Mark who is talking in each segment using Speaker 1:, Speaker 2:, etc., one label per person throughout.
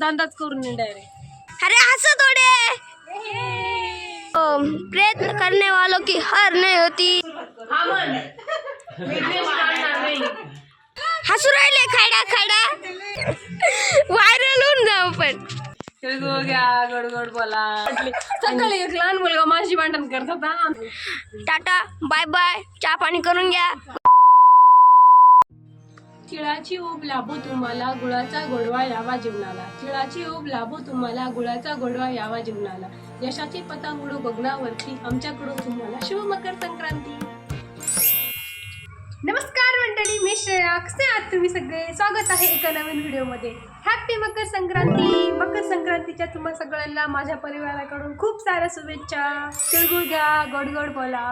Speaker 1: धंदाच करून डायरेक्ट
Speaker 2: अरे हंसो थोडे. प्रयत्न करने वालों की हार नहीं होती.
Speaker 1: हा
Speaker 2: हसू राहिले खडा खडा. व्हायरल होऊन जाऊ पण.
Speaker 1: तिळगुळ घ्या गोड गोड बोला. सकाळी एक लहान मुलगा माझी भांडण करत होता.
Speaker 2: Tata bye bye. चहा पाणी करून घ्या.
Speaker 1: तिळाची ओब लाभो तुम्हाला गुळाचा गोडवा यावा जीवनाला. तिळाची ओब लाभो तुम्हाला गुळाचा गोडवा यावा जीवनाला. यशाची पतंग उडू गगनावरती आमच्याकडून तुम्हाला शुभ मकर संक्रांती. नमस्कार मंडळी मी श्रेया. कसे आहात तुम्ही सगळे? स्वागत आहे एका नवीन व्हिडिओमध्ये. हॅपी मकर संक्रांती. मकर संक्रांतीच्या तुम्हा सगळ्यांना माझ्या परिवाराकडून खूप साऱ्या शुभेच्छा. तिळगुळ घ्या गोड गोड बोला.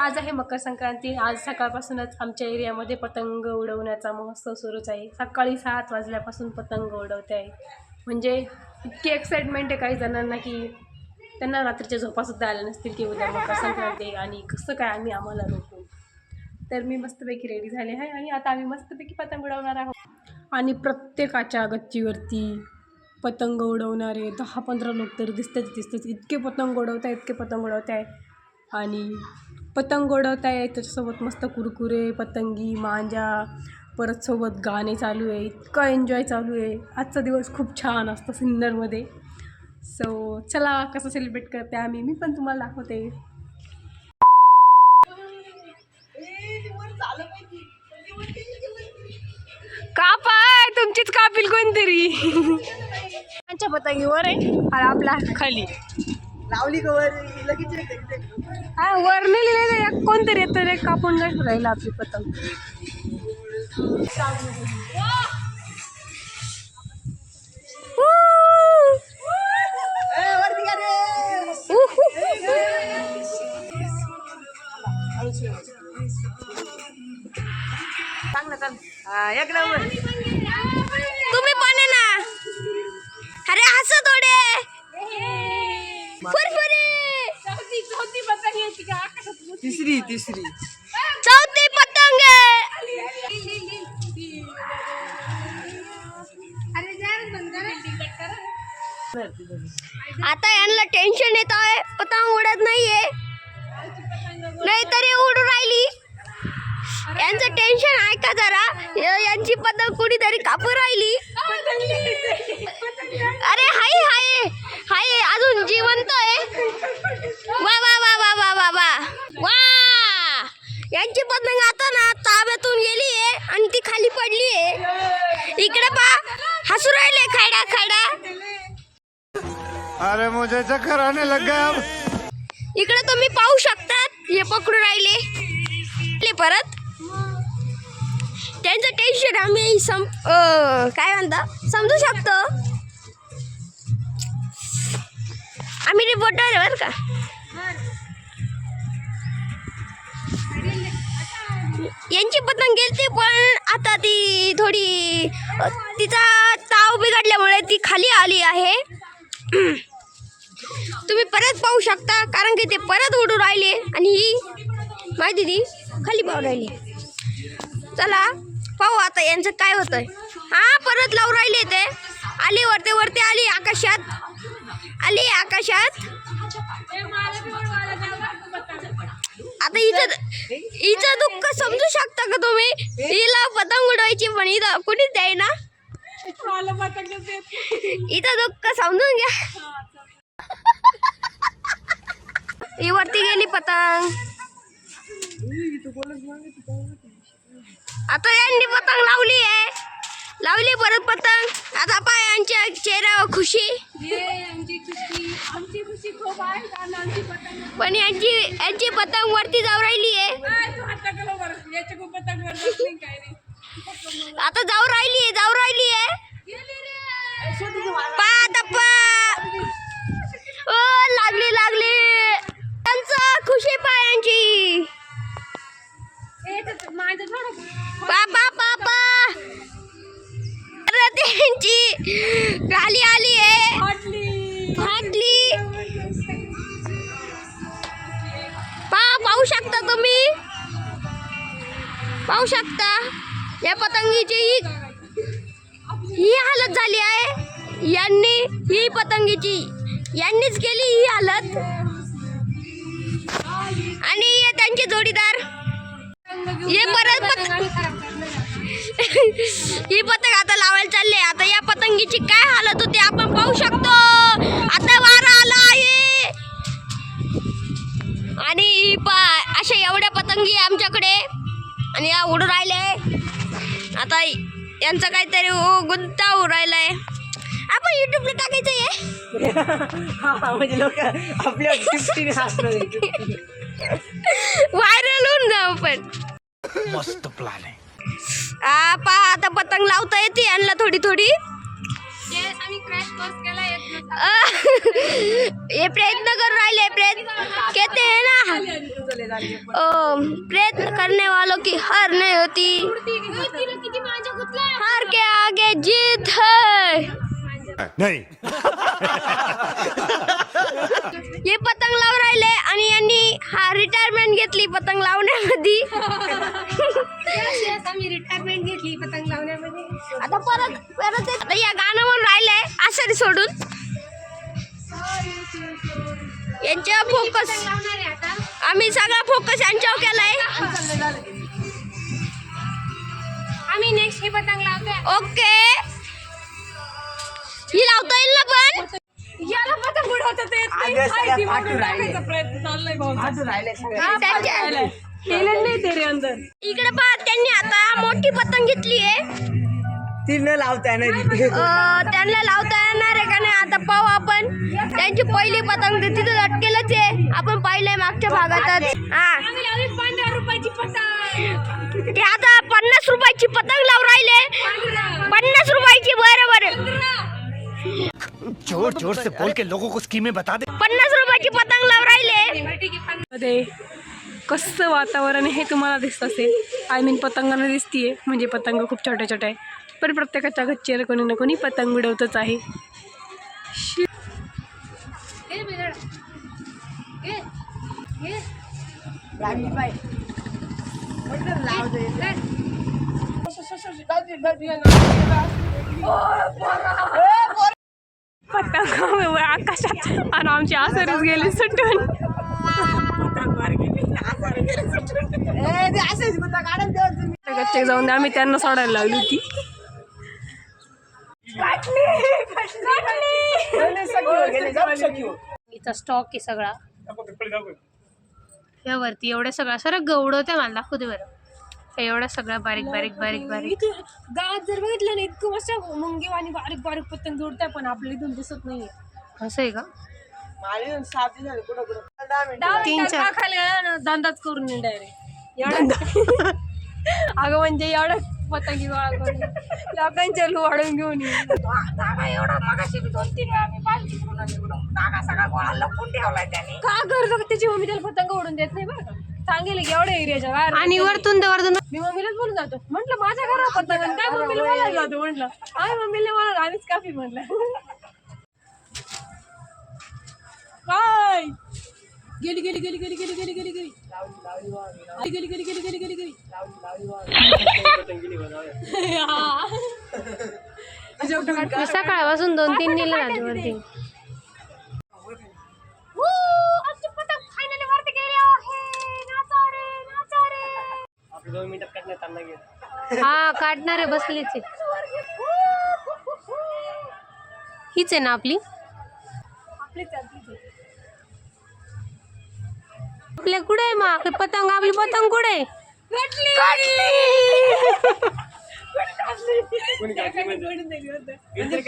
Speaker 1: आज आहे मकर संक्रांती. आज सकाळपासूनच आमच्या एरियामध्ये पतंग उडवण्याचा महोत्सव सुरूच आहे. सकाळी सात वाजल्यापासून पतंग उडवते आहे म्हणजे इतकी एक्साइटमेंट आहे काही जणांना की त्यांना रात्रीच्या झोपासुद्धा आल्या नसतील की उद्या मकर संक्रांती आणि कसं काय आम्ही आम्हाला रोखू. तर मी मस्तपैकी रेडी झाले आहे आणि आता आम्ही मस्तपैकी पतंग उडवणार आहोत. आणि प्रत्येकाच्या गच्चीवरती पतंग उडवणारे दहा पंधरा लोक तर दिसतात दिसतात इतके पतंग उडवत आहे इतके पतंग उडवत आहे आणि पतंग उडवता आहे त्याच्यासोबत मस्त कुरकुरे पतंगी मांजा परत सोबत गाणे चालू आहे इतकं एन्जॉय चालू आहे. आजचा दिवस खूप छान असतो सिन्नरमध्ये. सो चला कसं सेलिब्रेट करते आम्ही? मी पण तुम्हाला दाखवते. कापाय! तुमचीच कापील कोणतरी. त्यांच्या पतंगीवर आहे. आणि आपला खाली.
Speaker 3: लावली कवर लगेच
Speaker 1: हा वर लिहिलेलं एक कोणतरी येतं रे कापून नाही राहिला आपली पतंग.
Speaker 3: रे हा, एक नंबर. तिसरी तिसरी.
Speaker 2: चौथी पतंग! आता यांना टेन्शन येत आहे. पतंग उडत नाहीये. नाही तरी उडू राहिली. यांचं टेन्शन आहे का जरा यांची पतंग कुणीतरी कापू राहिली. अरे हाय हाय. हाय अजून जिवंत आहे. वा वा वा वा वा वा वा. वा! यांची पतंग आता ना ताब्यातून गेली आहे आणि ती खाली पडली आहे. इकडे पा हसू राहिले खैडा खैडा.
Speaker 4: अरे मुझे चक्कर आने लग
Speaker 2: इकडे तुम्ही पाहू शकतात. हे पकडून राहिले. परत. त्यांचं टेन्शन आम्ही सम काय म्हणता? समजू शकतो. आम्ही रिपोर्टर आहे बरं का? यांची पतंग गेलती पण आता ती थोडी तिचा ताव बिघडल्यामुळे ती खाली आली आहे. तुम्ही परत पाहू शकता कारण की ते परत उडू राहिले आणि ही माहिती ती खाली पाहू राहिली. चला पाहू आता यांचं काय होतंय. हा परत लावून राहिले ते. आली वरती वरती आली आकाशात. आली आकाशात? आता हिचं हिचं दुःख समजू शकता का तुम्ही? हिला पतंग उडवायची पण इथं कुणीच द्याय ना इथं दुःख समजून घ्या. ही वरती गेली पतंग. आता यांनी पतंग लावली आहे. लावली परत पतंग. आता पाय यांच्या चेहऱ्यावर खुशी. पण यांची यांची पतंग वरती जाऊ राहिली आहे. आता जाऊ राहिली आहे जाऊ राहिली आहे. पा. ओ लागली लागली. त्यांचं खुशी पायांची. या पतंगीची ही ही हालत झाली आहे. यांनी ही पतंगीची यांनीच केली ही हालत. आणि हे त्यांचे जोडीदार. हे परत पत- ही पतंग आता लावायला चालले. आता या पतंगीची काय हालत होती आपण पाहू शकतो. आता वारा आला आहे. आणि ही पा अशा एवढ्या पतंगी आमच्याकडे आणि या उडून राहिले आता यांचा काहीतरी गुंता होऊ राहिलाय आपण युट्यूबला टाकायचं आहे.
Speaker 3: हा म्हणजे लोक आपल्या.
Speaker 2: व्हायरल होऊन जाऊ पण
Speaker 4: मस्त प्लान आहे.
Speaker 2: पहा आता पतंग लावता येते यांना थोडी थोडी
Speaker 1: आम्ही क्रॅश कोर्स केला
Speaker 2: हे प्रयत्न करून राहिले प्रयत्न कहते हैं ना? ओ, प्रयत्न करने वालों की हार नहीं होती। हार के आगे जीत है।
Speaker 4: नाही।
Speaker 2: हे पतंग लावून राहिले आणि यांनी हा रिटायरमेंट घेतली पतंग लावण्यामध्ये.
Speaker 1: आम्ही रिटायरमेंट घेतली पतंग लावण्यामध्ये
Speaker 2: आता परत परत आता या गाणं म्हणून राहिलंय आषाढी सोडून. यांच्यावर फोकस
Speaker 1: लावणार आहे आता
Speaker 2: आम्ही सगळा फोकस यांच्यावर केलाय.
Speaker 1: आम्ही नेक्स्ट हे पतंग लावतोय.
Speaker 2: ओके. ही लावता येईल ना पण?
Speaker 1: याला पतंग उडवता तर येत नाही.
Speaker 3: अगं, सगळ्या
Speaker 1: आयती
Speaker 3: पाठून
Speaker 1: मारून
Speaker 3: राहिले.
Speaker 1: टाकायचा प्रयत्न चाललाय भाऊ.
Speaker 3: अजून राहिले सगळे.
Speaker 2: त्यांच्या
Speaker 1: केलं नाही ते रे अंदर.
Speaker 2: इकडे पहा त्यांनी आता मोठी पतंग घेतली आहे
Speaker 3: ती न लावता येणार
Speaker 2: त्यांना लावता येणार आहे का नाही? आता पाहू आपण. त्यांची पहिली पतंग ते तिथं लटकेलच आहे. आपण पाहिलंय मागच्या भागातच. हा.
Speaker 1: आम्ही लावली पंधरा रुपयाची पतंग.
Speaker 2: ते आता पन्नास रुपयाची पतंग लावून राहिले. पन्नास रुपयाची बरोबर.
Speaker 4: जोर जोर से बोल के लोगों को स्कीमें बता दे।
Speaker 2: पन्नास रुपयाची पतंग लावून राहिले.
Speaker 1: मध्ये कसं वातावरण हे तुम्हाला दिसत असेल. आय मीन पतंगांना दिसतीये. म्हणजे पतंग खूप छोट्या छोट्या आहे. पण प्रत्येकाच्या गच्चीवर कोणी ना कोणी पतंग उडवतच आहे. शी- पतंग आकाशात आणि आमची आसरच गेली सुटून. जाऊन आम्ही त्यांना सोडायला लागली होती.
Speaker 3: सखी.
Speaker 1: इथं स्टॉक आहे सगळा. यावरती एवढ्या सगळा. सर गवडवत्या मला दाखवते बरं. हे एवढ्या सगळ्या बारीक बारीक बारीक बारीक. गावात जर बघितलं ना इतकं मस्त मुंगे आणि बारीक बारीक पतंग जोडताय पण आपल्या इथून दिसत नाहीये. असं आहे का. तीन चार. खाली धंदाच करून डायरेक्ट एवढा. अगं म्हणजे एवढा पतंगी गोळा करून लोकांच्या वाढून घेऊन ये. का करतो त्याची मम्मी त्याला पतंग उडून देत नाही बरं का? सांगेल की एवढ्या एरियाच्या बाहेर आणि वरतून वरतून मी मम्मीलाच बोलून जातो. म्हटलं माझ्या घरात पतंग आणि काय मम्मीला बोलायला जातो? म्हटलं. आम्ही मम्मीला बोला आम्हीच काफी म्हटलं काय? गेली गेली गेली गेली गेली गेली गेली गेली गेली गेली गेली गेली गेली गेली सकाळपासून दोन तीन नेले झाले वरती
Speaker 3: गेलं.
Speaker 1: हा काढणारे बसलीच आहे हीच आहे ना आपली आपल्या कुठे आहे मग? पतंग आपली पतंग कुठे आहे?
Speaker 3: म्हणजे?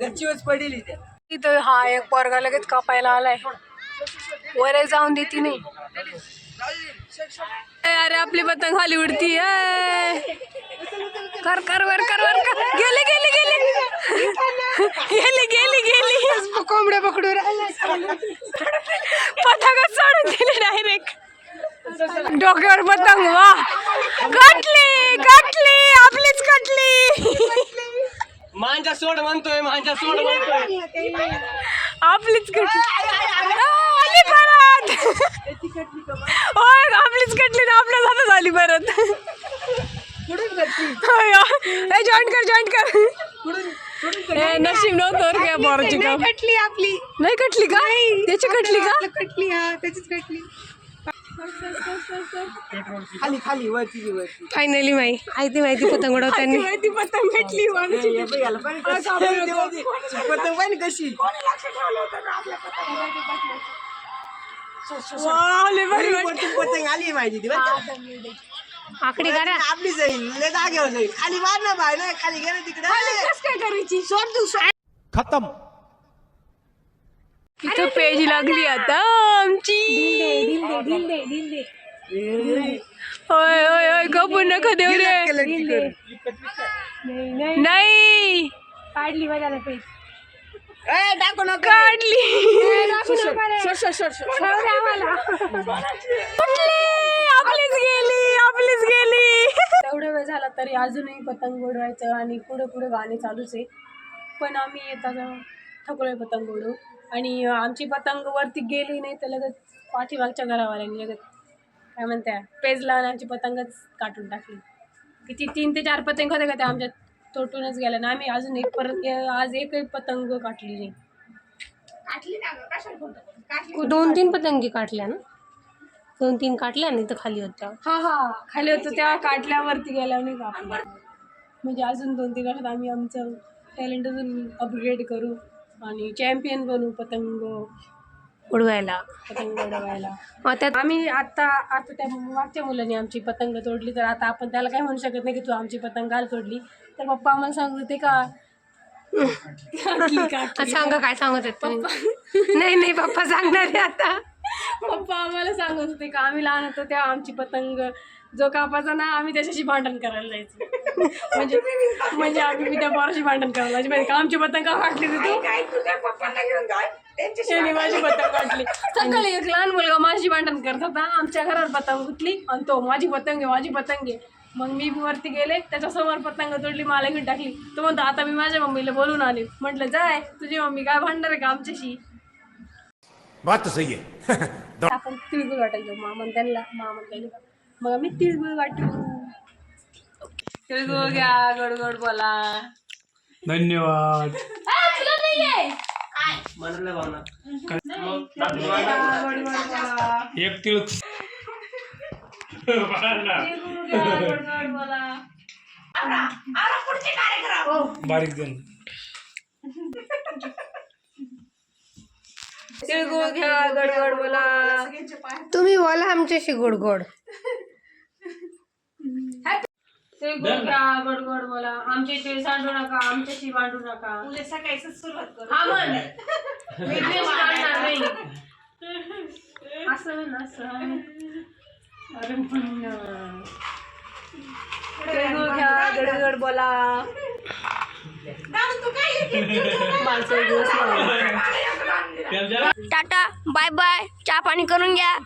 Speaker 3: गच्चीवरच पडेल इथे.
Speaker 1: हा एक पोरगा लगेच कापायला आलाय. वर एक जाऊन देती नाही अरे आपली पतंग खाली उडती ए. कर कर वर कर वर कर. गेली गेली गेली. गेली गेली गेली. कोंबड्या पकडून पतंग सोडून दिली डायरेक्ट. डोक्यावर पतंग वा. कटली कटली आपलीच कटली
Speaker 3: मांजा सोड म्हणतोय मांजा सोड म्हणतोय.
Speaker 1: आपलीच कटली होय आपलीच कटली ना आपल्या जाता झाली परत.
Speaker 3: गच्ची
Speaker 1: जॉईन कर जॉईन कर. ए, नशीब नव्हतं बरं का बोराची काम.
Speaker 2: कटली आपली.
Speaker 1: नाही कटली का? त्याची कटली का?
Speaker 2: कटली हा त्याचीच कटली.
Speaker 3: खाली खाली वरती वरती.
Speaker 1: फायनली माही माहिती माहिती पतंग उडवताना.
Speaker 2: माहिती पतंग कटली
Speaker 3: पतंग पाहिजे कशी? पतंग आली माहिती ती
Speaker 1: आकडी करा
Speaker 3: आपली जाईल लय जागेवर जाईल खाली मार ना बाय ना खाली गेलं तिकडे
Speaker 2: काय करायची सोड तू सोड
Speaker 4: खत्म।
Speaker 1: तिथं पेज लागली आता आमची होय होय होय कपूर नका देऊ रे नाही
Speaker 2: काढली बघायला पेज।
Speaker 3: टाकू नका
Speaker 1: काढली. आपलीच गेली आपलीच गेली. एवढा वेळ झाला तरी अजूनही पतंग उडवायचं आणि पुढे पुढे गाणे चालूच आहे. पण आम्ही येताना थकलोय पतंग उडवू. आणि आमची पतंग वरती गेली नाही तर लगेच पाठीमागच्या घरावाल्यांनी लगेच काय म्हणत्या पेज लावून आमची पतंगच काटून टाकली. किती तीन ते चार पतंग होते का त्या आमच्या तोटूनच गेल्या ना आम्ही अजून एक परत आज एकही पतंग काटली नाही. दोन तीन पतंगी काटल्या ना. दोन तीन काटल्या नाही तर खाली होत्या. हा हा. खाली होतं त्या काटल्यावरती गेल्या नाही का. म्हणजे अजून दोन तीन वर्षात आम्ही आमचं टॅलेंट अजून अपग्रेड करू आणि चॅम्पियन बनू पतंग. उडवायला. पतंग उडवायला. मग त्यात आम्ही आता आता त्या मागच्या मुलांनी आमची पतंग तोडली तर आता आपण त्याला काय म्हणू शकत नाही की तू आमची पतंग काल तोडली. तर पप्पा आम्हाला सांगत होते का सांगा काय सांगत होते नाही नाही पप्पा सांगणार आहे आता. पप्पा आम्हाला सांगत होते का आम्ही लहान होतो तेव्हा आमची पतंग जो कापाचा ना आम्ही त्याच्याशी भांडण करायला जायचो. म्हणजे म्हणजे आम्ही मी त्या पोराशी भांडण करायला जायची. म्हणजे का आमची पतंग का काटली तू? माझी पतंग काटली सकाळी एक लहान मुलगा माझी भांडण करत होता. आमच्या घरात पतंग गुतली आणि तो माझी पतंग आहे माझी पतंग आहे. मग मी वरती गेले त्याच्यासमोर पतंग तोडली मला घेऊन टाकली. तो म्हणतो आता मी माझ्या मम्मीला बोलून आले. म्हटलं जाय तुझी मम्मी काय भांडणार आहे का आमच्याशी?
Speaker 4: बात सही है
Speaker 1: आपण तिळगुळ वाटायचो मामन त्यांना मामन त्यांना. मग आम्ही तिळगुळ वाटू. तिळगुळ घ्या गोड गोड बोला.
Speaker 5: धन्यवाद.
Speaker 3: भावना.
Speaker 5: एक तिळ बारीक जण
Speaker 1: तिळगुळ घ्या गोड गोड बोला.
Speaker 2: तुम्ही बोला आमच्याशी गोड गोड
Speaker 1: तिळगुळ घ्या गोड गोड बोला. आमचे तिळ सांडू नका आमच्याशी भांडू नका. उद्या सकाळी सुरुवात करू. हा म्हण. मी द्वेष मानणार नाही. असं म्हण असं. अरे म्हण तिळगुळ घ्या गोड गोड बोला.
Speaker 2: Tata bye bye. चहा पाणी करून घ्या.